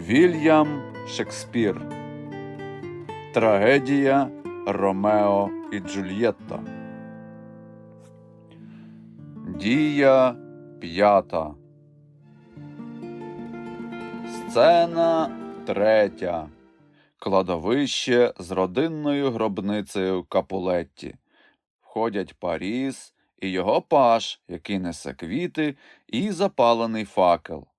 Вільям Шекспір. Трагедія Ромео і Джульєтта. Дія п'ята. Сцена третя. Кладовище з родинною гробницею Капулетті. Входять Паріс і його паш, який несе квіти, і запалений факел.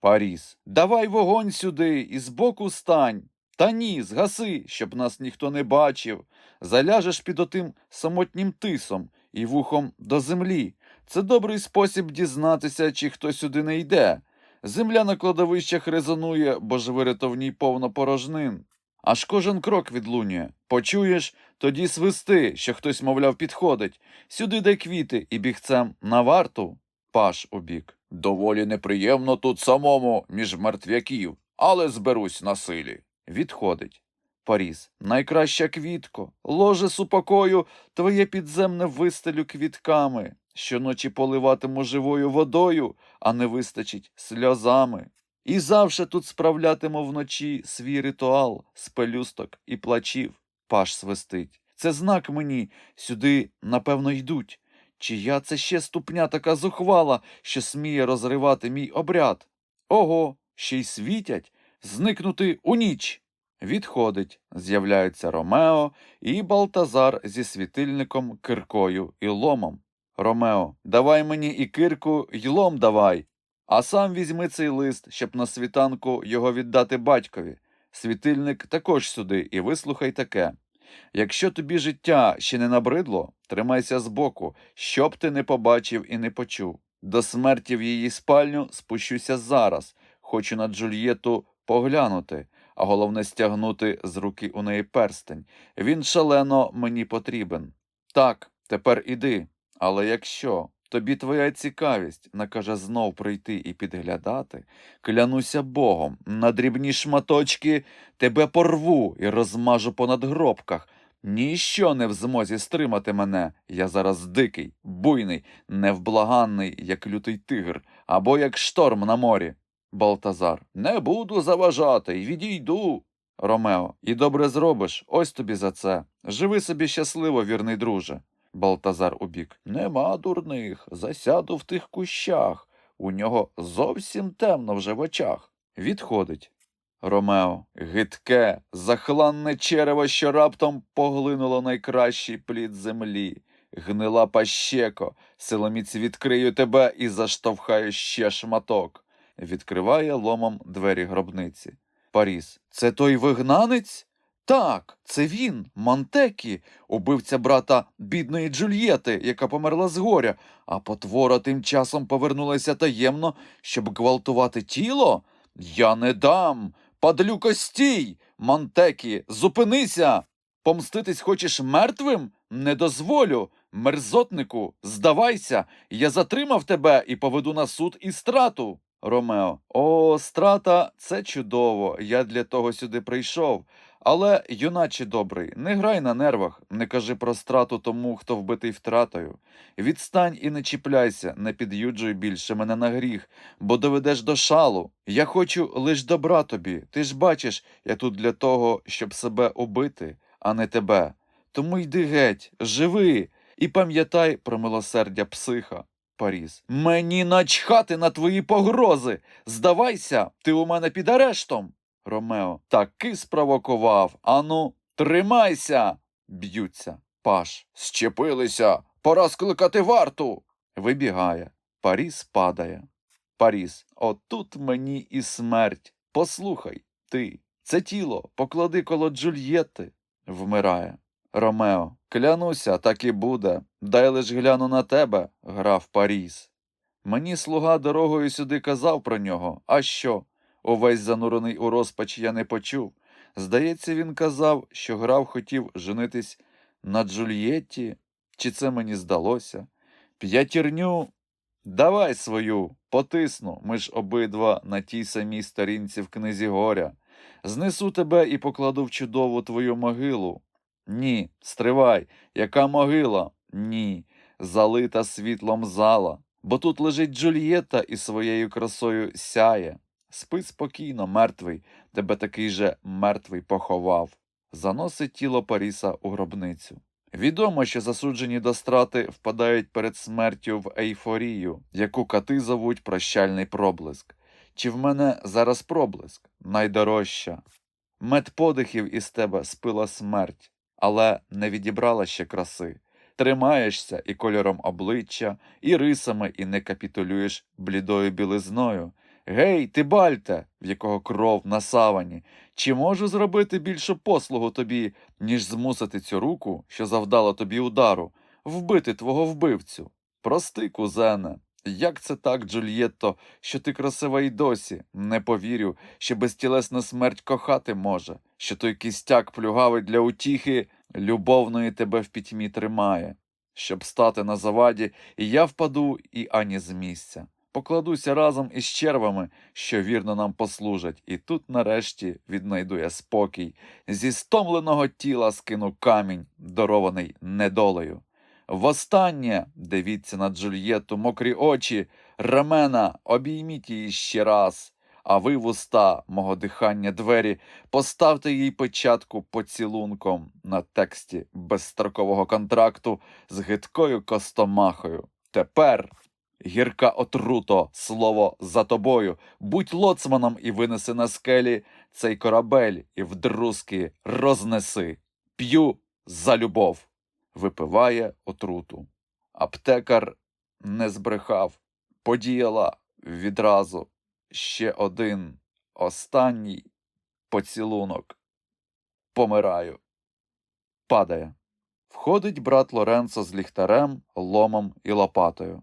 Паріс. Давай вогонь сюди і збоку стань. Та ні, згаси, щоб нас ніхто не бачив. Заляжеш під отим самотнім тисом і вухом до землі. Це добрий спосіб дізнатися, чи хто сюди не йде. Земля на кладовищах резонує, бо ж вирятовній повно порожнин. Аж кожен крок відлунює. Почуєш, тоді свисти, що хтось, мовляв, підходить. Сюди дай квіти і бігцем на варту. Паш убік. Доволі неприємно тут самому між мертвяків, але зберусь на силі. Відходить. Паріс. Найкраща квітко, ложе супокою, твоє підземне вистелю квітками. Щоночі поливатиму живою водою, а не вистачить сльозами. І завше тут справлятиму вночі свій ритуал з пелюсток і плачів. Паш свистить. Це знак мені, сюди, напевно, йдуть. Чия це ще ступня така зухвала, що сміє розривати мій обряд? Ого, ще й світять, зникнути у ніч. Відходить, з'являються Ромео і Балтазар зі світильником, киркою і ломом. Ромео, давай мені і кирку, й лом давай. А сам візьми цей лист, щоб на світанку його віддати батькові. Світильник також сюди, і вислухай таке. Якщо тобі життя ще не набридло, тримайся збоку, щоб ти не побачив і не почув. До смерті в її спальню спущуся зараз, хочу на Джульєту поглянути, а головне стягнути з руки у неї перстень. Він шалено мені потрібен. Так, тепер іди. Але якщо тобі твоя цікавість накаже знов прийти і підглядати, клянуся Богом, на дрібні шматочки тебе порву і розмажу по надгробках. Ніщо не в змозі стримати мене. Я зараз дикий, буйний, невблаганний, як лютий тигр, або як шторм на морі. Балтазар. Не буду заважати й відійду. Ромео. І добре зробиш, ось тобі за це. Живи собі щасливо, вірний друже. Балтазар убік. Нема дурних, засяду в тих кущах. У нього зовсім темно вже в очах. Відходить. Ромео, гидке, захланне черево, що раптом поглинуло найкращий плід землі. Гнила пащеко, силоміць відкрию тебе і заштовхаю ще шматок. Відкриває ломом двері гробниці. Паріс. Це той вигнанець? Так, це він, Монтекі, убивця брата бідної Джульєти, яка померла з горя, а потвора тим часом повернулася таємно, щоб гвалтувати тіло? Я не дам. Падлюко, стій! Монтекі, зупинися! Помститись хочеш мертвим? Не дозволю. Мерзотнику, здавайся, я затримав тебе і поведу на суд і страту. Ромео. О, страта, це чудово. Я для того сюди прийшов. Але, юначе добрий, не грай на нервах, не кажи про страту тому, хто вбитий втратою. Відстань і не чіпляйся, не під'юджуй більше мене на гріх, бо доведеш до шалу. Я хочу лиш добра тобі. Ти ж бачиш, я тут для того, щоб себе убити, а не тебе. Тому йди геть, живи, і пам'ятай про милосердя психа. Паріс. Мені начхати на твої погрози. Здавайся, ти у мене під арештом. Ромео. Таки спровокував. Ану, тримайся. Б'ються. Паш. Щепилися. Пора скликати варту. Вибігає. Паріс падає. Паріс. Отут мені і смерть. Послухай, ти. Це тіло поклади коло Джульєти. Вмирає. Ромео. Клянуся, так і буде. Дай лиш гляну на тебе, граф Паріс. Мені слуга дорогою сюди казав про нього. А що? Увесь занурений у розпач я не почув. Здається, він казав, що граф хотів женитись на Джульєтті, чи це мені здалося? П'ятірню, давай свою, потисну, ми ж обидва на тій самій сторінці в книзі горя. Знесу тебе і покладу в чудову твою могилу. Ні, стривай, яка могила? Ні, залита світлом зала, бо тут лежить Джульєта і своєю красою сяє. Спи спокійно, мертвий, тебе такий же мертвий поховав. Заносить тіло Паріса у гробницю. Відомо, що засуджені до страти впадають перед смертю в ейфорію, яку кати зовуть прощальний проблиск. Чи в мене зараз проблиск? Найдорожча. Мед подихів із тебе спила смерть, але не відібрала ще краси. Тримаєшся і кольором обличчя, і рисами, і не капітулюєш блідою білизною. Гей, ти бальте, в якого кров на савані, чи можу зробити більшу послугу тобі, ніж змусити цю руку, що завдала тобі удару, вбити твого вбивцю? Прости, кузене, як це так, Джульєтто, що ти красива й досі? Не повірю, що безтілесна смерть кохати може, що той кістяк плюгавий для утіхи любовної тебе в пітьмі тримає. Щоб стати на заваді, і я впаду, і ані з місця. Покладуся разом із червами, що вірно нам послужать, і тут нарешті віднайду я спокій. Зі стомленого тіла скину камінь, дарований недолею. Востаннє дивіться на Джульєту мокрі очі, рамена, обійміть її ще раз, а ви, вуста, мого дихання двері, поставте їй печатку поцілунком на тексті безстрокового контракту з гидкою костомахою. Тепер, гірка отруто, слово за тобою, будь лоцманом і винеси на скелі цей корабель і вдрузки рознеси. П'ю за любов. Випиває отруту. Аптекар не збрехав, подіяла відразу ще один останній поцілунок. Помираю. Падає. Входить брат Лоренцо з ліхтарем, ломом і лопатою.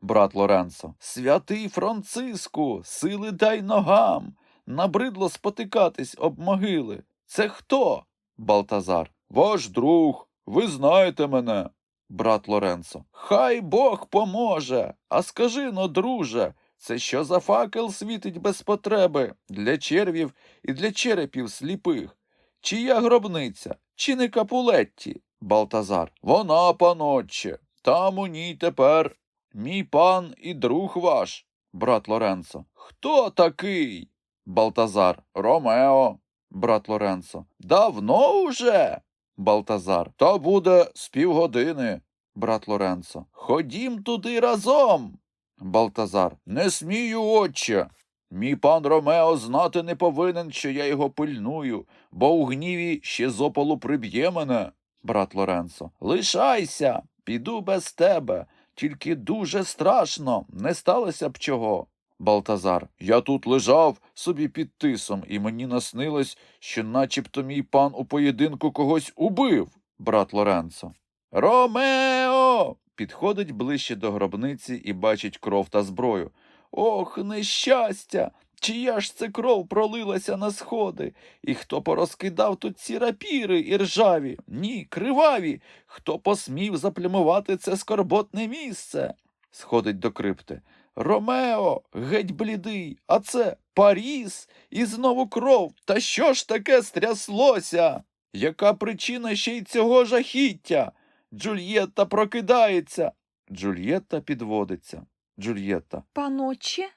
Брат Лоренцо. Святий Франциску, сили дай ногам. Набридло спотикатись об могили. Це хто? Балтазар. Ваш друг. Ви знаєте мене. Брат Лоренцо. Хай Бог поможе. А скажи но, друже, це що за факел світить без потреби для червів і для черепів сліпих? Чия гробниця, чи не капулетті? Балтазар. Вона, панотче, там у ній тепер мій пан і друг ваш. Брат Лоренцо. Хто такий? Балтазар. Ромео. Брат Лоренцо. Давно уже? Балтазар. Та буде з півгодини. Брат Лоренцо. Ходім туди разом. Балтазар. Не смію, отче. Мій пан Ромео знати не повинен, що я його пильную, бо у гніві ще з приб'є мене. Брат Лоренцо. Лишайся, піду без тебе. Тільки дуже страшно, не сталося б чого. Балтазар. Я тут лежав собі під тисом, і мені наснилось, що начебто мій пан у поєдинку когось убив. Брат Лоренцо. Ромео. Підходить ближче до гробниці і бачить кров та зброю. Ох, нещастя! Чия ж це кров пролилася на сходи? І хто порозкидав тут ці рапіри і ржаві? Ні, криваві. Хто посмів заплямувати це скорботне місце? Сходить до крипти. Ромео, геть блідий, а це Паріс і знову кров. Та що ж таке стряслося? Яка причина ще й цього жахіття? Джульєтта прокидається. Джульєтта підводиться. Джульєтта. Паноче,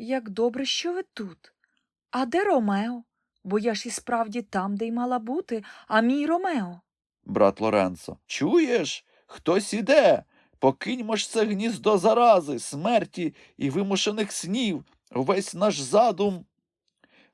як добре, що ви тут. А де Ромео? Бо я ж і справді там, де й мала бути, а мій Ромео. Брат Лоренцо. Чуєш? Хтось іде. Покиньмо ж це гніздо зарази, смерті і вимушених снів. Увесь наш задум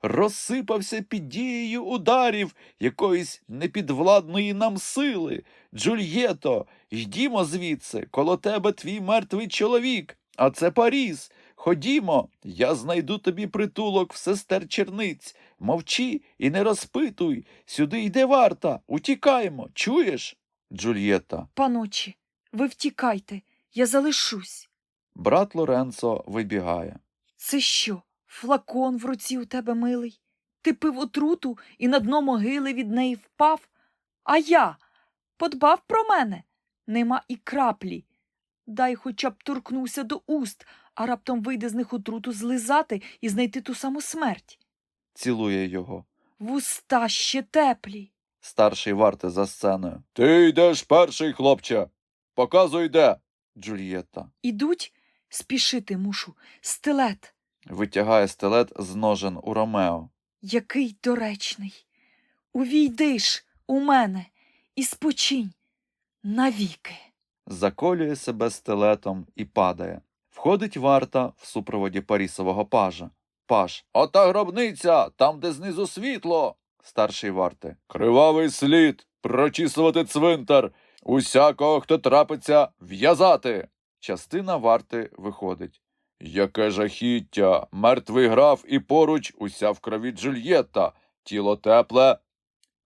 розсипався під дією ударів якоїсь непідвладної нам сили. Джульєто, йдімо звідси, коло тебе твій мертвий чоловік, а це Паріс. Ходімо, я знайду тобі притулок в сестер черниць. Мовчи і не розпитуй. Сюди йде варта. Утікаємо, чуєш? Джульєтта. Паноче, ви втікайте, я залишусь. Брат Лоренцо вибігає. Це що, флакон в руці у тебе милий? Ти пив отруту і на дно могили від неї впав? А я подбав про мене? Нема і краплі. Дай хоча б торкнуся до уст, а раптом вийде з них отруту злизати і знайти ту саму смерть. Цілує його. Вуста ще теплі. Старший варти за сценою. Ти йдеш перший, хлопче. Показуй де. Джульєтта. Ідуть, спішити мушу. Стилет. Витягає стилет з ножен у Ромео. Який доречний. Увійди ж у мене і спочинь навіки. заколює себе стилетом і падає. Входить варта в супроводі Парісового пажа. Паж. Ота гробниця, там, де знизу світло. Старший варти. Кривавий слід, прочісувати цвинтар. Усякого, хто трапиться, в'язати. Частина варти виходить. Яке жахіття! Мертвий граф і поруч уся в крові Джульєтта. Тіло тепле.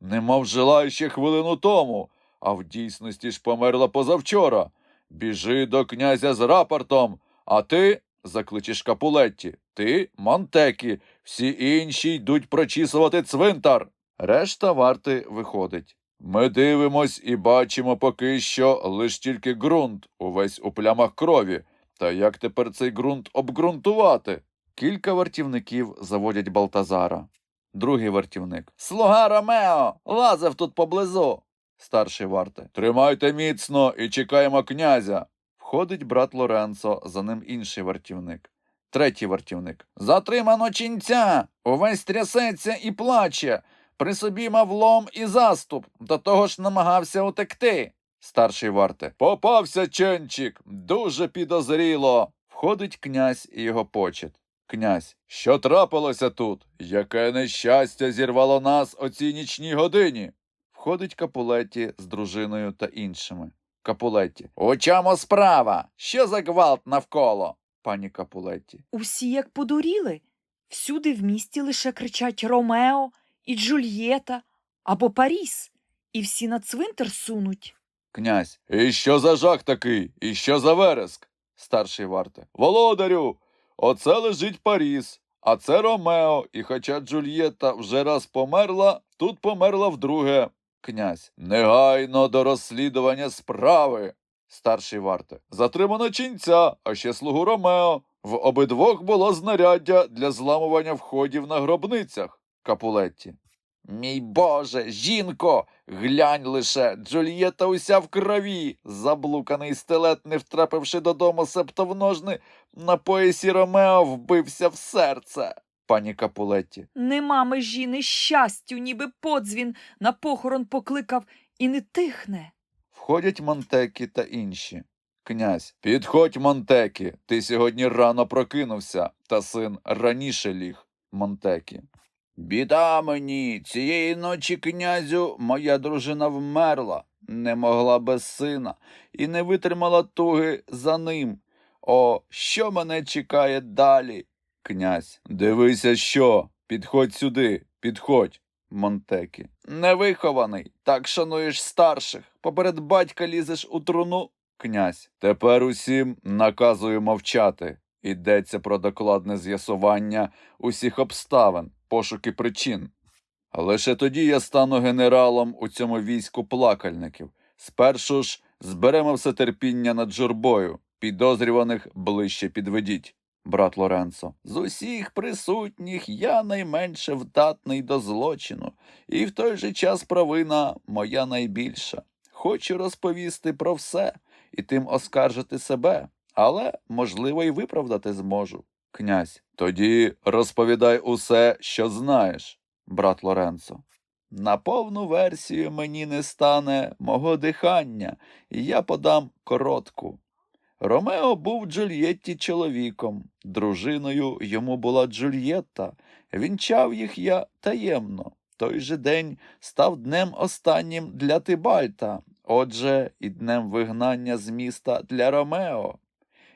Немов жила ще хвилину тому, а в дійсності ж померла позавчора. Біжи до князя з рапортом, а ти закличеш Капулетті, ти Монтекі, всі інші йдуть прочісувати цвинтар. Решта варти виходить. Ми дивимось і бачимо поки що лиш тільки ґрунт, увесь у плямах крові. Та як тепер цей ґрунт обґрунтувати? Кілька вартівників заводять Балтазара. Другий вартівник. Слуга Ромео! Лазив тут поблизу. Старший варти. Тримайте міцно і чекаємо князя. Входить брат Лоренцо, за ним інший вартівник. Третій вартівник. Затримано ченця! Увесь трясеться і плаче. При собі мав лом і заступ, до того ж намагався утекти. Старший варте. Попався ченчик, дуже підозріло. Входить князь і його почет. Князь, що трапилося тут? Яке нещастя зірвало нас о цій нічній годині? Входить Капулетті з дружиною та іншими. Капулетті. У чому справа? Що за гвалт навколо? Пані Капулетті. Усі як подуріли. Всюди в місті лише кричать Ромео і Джульєта або Паріс, і всі на цвинтар сунуть. Князь. І що за жах такий? І що за вереск? Старший варте. Володарю, оце лежить Паріс, а це Ромео, і хоча Джульєтта вже раз померла, тут померла вдруге. Князь. Негайно до розслідування справи. Старший варте. Затримано ченця, а ще слугу Ромео. В обидвох було знаряддя для зламування входів на гробницях. Капулетті. Мій Боже, жінко, глянь лише, Джульєта уся в крові, заблуканий стилет, не втрапивши додому, септо в ножни, на поясі Ромео вбився в серце. Пані Капулетті. Нема межі нещастю, ніби подзвін на похорон покликав і не тихне. Входять Монтекі та інші. Князь, підходь, Монтекі, ти сьогодні рано прокинувся, та син раніше ліг. Монтекі. Біда мені, цієї ночі, князю, моя дружина вмерла, не могла без сина і не витримала туги за ним. О, що мене чекає далі? Князь, дивися, що, підходь сюди, підходь. Монтекі. Невихований, так шануєш старших, поперед батька лізеш у труну. Князь. Тепер усім наказую мовчати. Йдеться про докладне з'ясування усіх обставин, пошуки причин. Лише тоді я стану генералом у цьому війську плакальників. Спершу ж зберемо все терпіння над журбою, підозрюваних ближче підведіть. Брат Лоренцо, з усіх присутніх я найменше вдатний до злочину, і в той же час провина моя найбільша. Хочу розповісти про все і тим оскаржити себе, але, можливо, й виправдати зможу. Князь, тоді розповідай усе, що знаєш, брат Лоренцо. На повну версію мені не стане мого дихання, і я подам коротку. Ромео був Джульєтті чоловіком, дружиною йому була Джульєтта. Вінчав їх я таємно. Той же день став днем останнім для Тибальта, отже, і днем вигнання з міста для Ромео.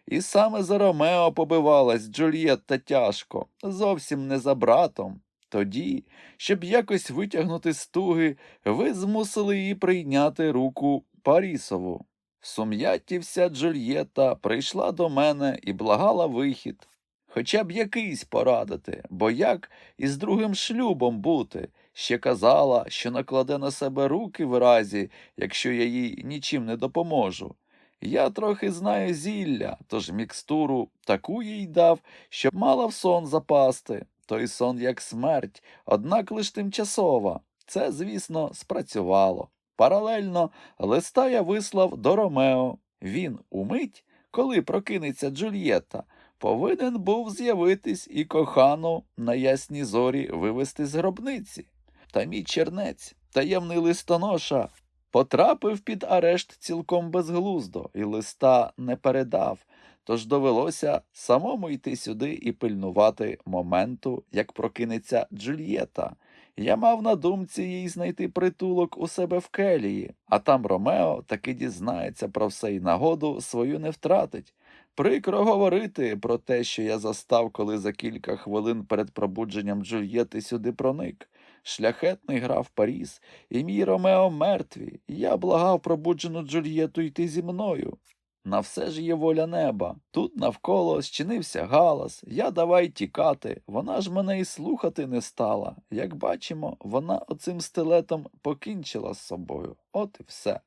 І саме за Ромео побивалась Джульєтта тяжко, зовсім не за братом. Тоді, щоб якось витягнути з туги, ви змусили її прийняти руку Парісову. В сум'ятті вся Джульєта прийшла до мене і благала вихід. Хоча б якийсь порадити, бо як із другим шлюбом бути, ще казала, що накладе на себе руки в разі, якщо я їй нічим не допоможу. Я трохи знаю зілля, тож мікстуру таку їй дав, щоб мала в сон запасти. Той сон як смерть, однак лиш тимчасова. Це, звісно, спрацювало. Паралельно листа я вислав до Ромео. Він умить, коли прокинеться Джульєтта, повинен був з'явитись і кохану на ясній зорі вивести з гробниці. Та мій чернець, таємний листоноша, потрапив під арешт цілком безглуздо і листа не передав, тож довелося самому йти сюди і пильнувати моменту, як прокинеться Джульєта. Я мав на думці їй знайти притулок у себе в келії, а там Ромео таки дізнається про все і нагоду свою не втратить. Прикро говорити про те, що я застав, коли за кілька хвилин перед пробудженням Джульєти сюди проник. Шляхетний граф Паріс, і мій Ромео мертві. Я благав пробуджену Джульєту йти зі мною. На все ж є воля неба. Тут навколо щинився галас. Я давай тікати. Вона ж мене і слухати не стала. Як бачимо, вона оцим стилетом покінчила з собою. От і все.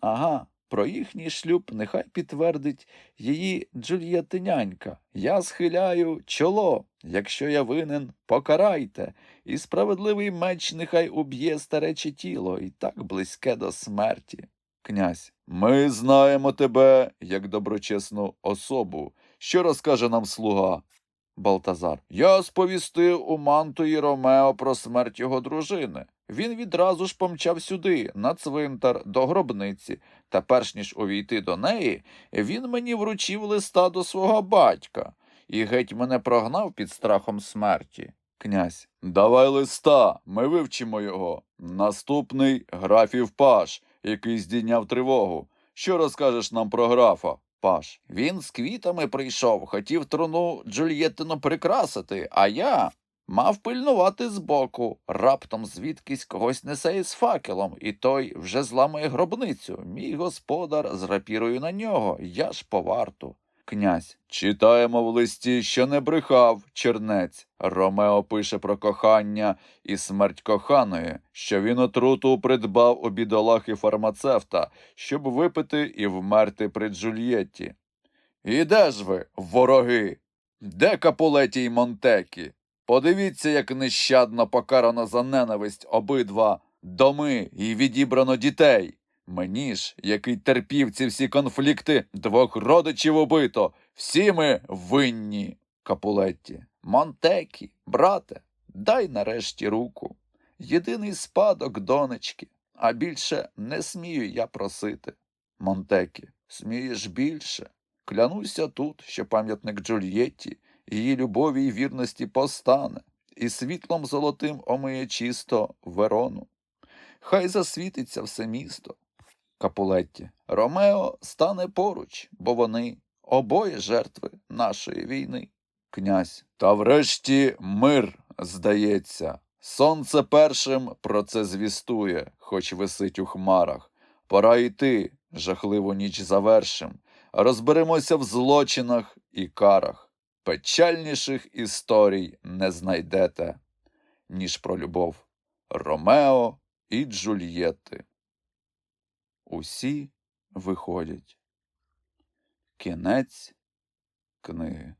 Ага, про їхній шлюб нехай підтвердить її Джульєтинянька. Я схиляю чоло. Якщо я винен, покарайте, і справедливий меч нехай уб'є старече тіло і так близьке до смерті. Князь, ми знаємо тебе як доброчесну особу. Що розкаже нам слуга? Балтазар. Я сповістив у Мантуї Ромео про смерть його дружини. Він відразу ж помчав сюди, на цвинтар, до гробниці, та перш ніж увійти до неї, він мені вручив листа до свого батька і геть мене прогнав під страхом смерті. Князь. Давай листа, ми вивчимо його. Наступний графів паш, який здійняв тривогу. Що розкажеш нам про графа? Паш. Він з квітами прийшов, хотів труну Джульєттину прикрасити, а я мав пильнувати збоку. Раптом звідкись когось несе із факелом, і той вже зламує гробницю. Мій господар з рапірою на нього, я ж по варту. Князь. Читаємо в листі, що не брехав чернець. Ромео пише про кохання і смерть коханої, що він отруту придбав у бідолахи фармацевта, щоб випити і вмерти при Джульєтті. І де ж ви, вороги? Де Капулеті й Монтекі? Подивіться, як нещадно покарано за ненависть обидва доми і відібрано дітей. Мені ж, який терпів ці всі конфлікти, двох родичів убито, всі ми винні. Капулетті. Монтекі, брате, дай нарешті руку. Єдиний спадок донечки, а більше не смію я просити. Монтекі, смієш більше. Клянуся тут, що пам'ятник Джульєтті, її любові й вірності постане, і світлом золотим омиє чисто Верону. Хай засвітиться все місто. Капулетті. Ромео стане поруч, бо вони обоє жертви нашої війни. Князь. Та врешті мир, здається. Сонце першим про це звістує, хоч висить у хмарах. Пора йти, жахливу ніч завершим. Розберемося в злочинах і карах. Печальніших історій не знайдете, ніж про любов Ромео і Джульєтти. Усі виходять. Кінець книги.